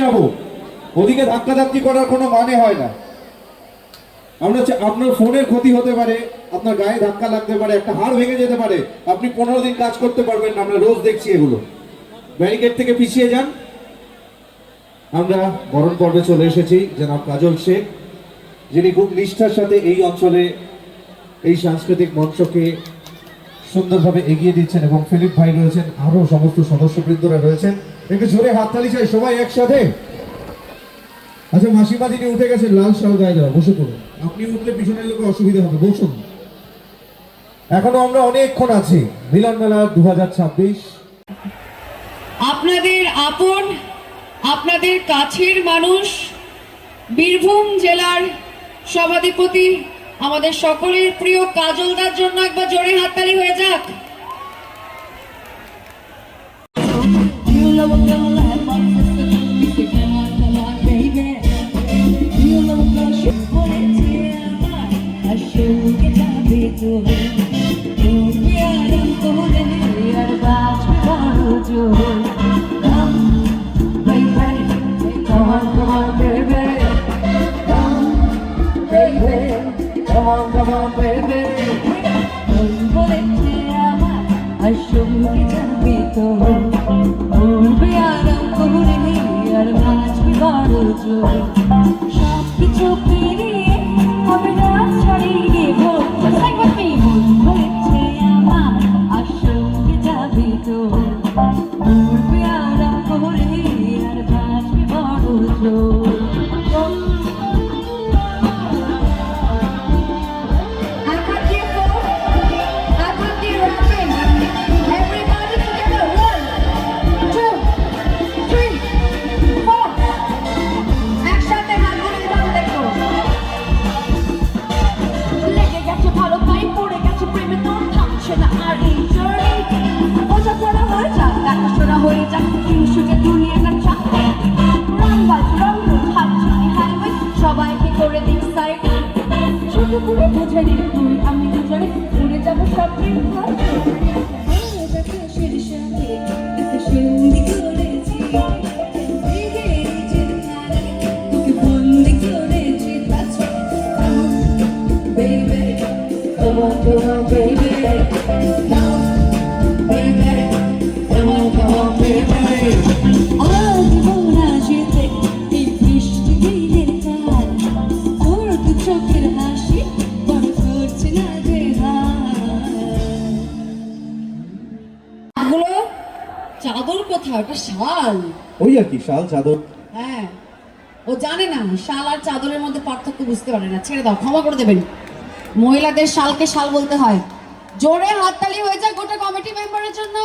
যাব। ওদিকে ধাক্কাধাক্কি করার কোনো মানে হয় না। আমরা হচ্ছে আপনার ফোনের ক্ষতি হতে পারে, আপনার গায়ে ধাক্কা লাগতে পারে, একটা হাড় ভেঙে যেতে পারে, আপনি পনেরো দিন কাজ করতে পারবেন না, আমরা রোজ দেখছি এগুলো। ব্যারিকেড থেকে পিছিয়ে যান। আমরা বরণ পর্বে চলে এসেছি, জনাব কাজল শেখ, যিনি খুব নিষ্ঠার সাথে এই অঞ্চলে এই সাংস্কৃতিক মঞ্চকে সুন্দরভাবে এগিয়ে দিচ্ছেন এবং ফিলিপ ভাই রয়েছেন আরও সমস্ত সদস্যবৃন্দরা রয়েছেন। একটু জোরে হাততালি চাই, সবাই একসাথে। আচ্ছা মাসিমা যিনি উঠে গেছেন, লাল শাল গায়ে দেওয়া, বসে পড়ুন। আপনি উঠলে পিছনের লোকের অসুবিধা হবে, বসুন। এখনও আমরা অনেকক্ষণ আছি, মিলন মেলা দু হাজার ছাব্বিশ। আপনাদের আপন, আপনাদের কাছের মানুষ, বীরভূম জেলার সভাধিপতি আমাদের সকলের প্রিয় কাজলদার জন্য একবার জোরে হাততালি হয়ে যাক। You Come on, come on, baby. বলেছে আমার আসলে যাবি তো উড়বে আরাম করে আর নাচবি বড় জোর সব কিছু পেরিয়ে হবে রাত ছাড়িয়ে. মন বলেছে আমার আসলে যাবি তো উড়বে আরাম করে আর নাচবি বড় জোর সবাইকে করে দিক সাইড ছোট করে বুঝে রে তুই আমি দুজনে উড়ে যাব সব দিন baby come on come on চাদর কোথায়? ওটা শাল। ওই আর কি শাল চাদর। হ্যাঁ। ও জানে না শাল আর চাদরের মধ্যে পার্থক্য বুঝতে পারে না। ছেড়ে দাও ক্ষমা করে দেবেন। মহিলাদের শালকে শাল বলতে হয়। জোরে হাততালি হয়ে যায় গোটা কমিটি মেম্বারের জন্য।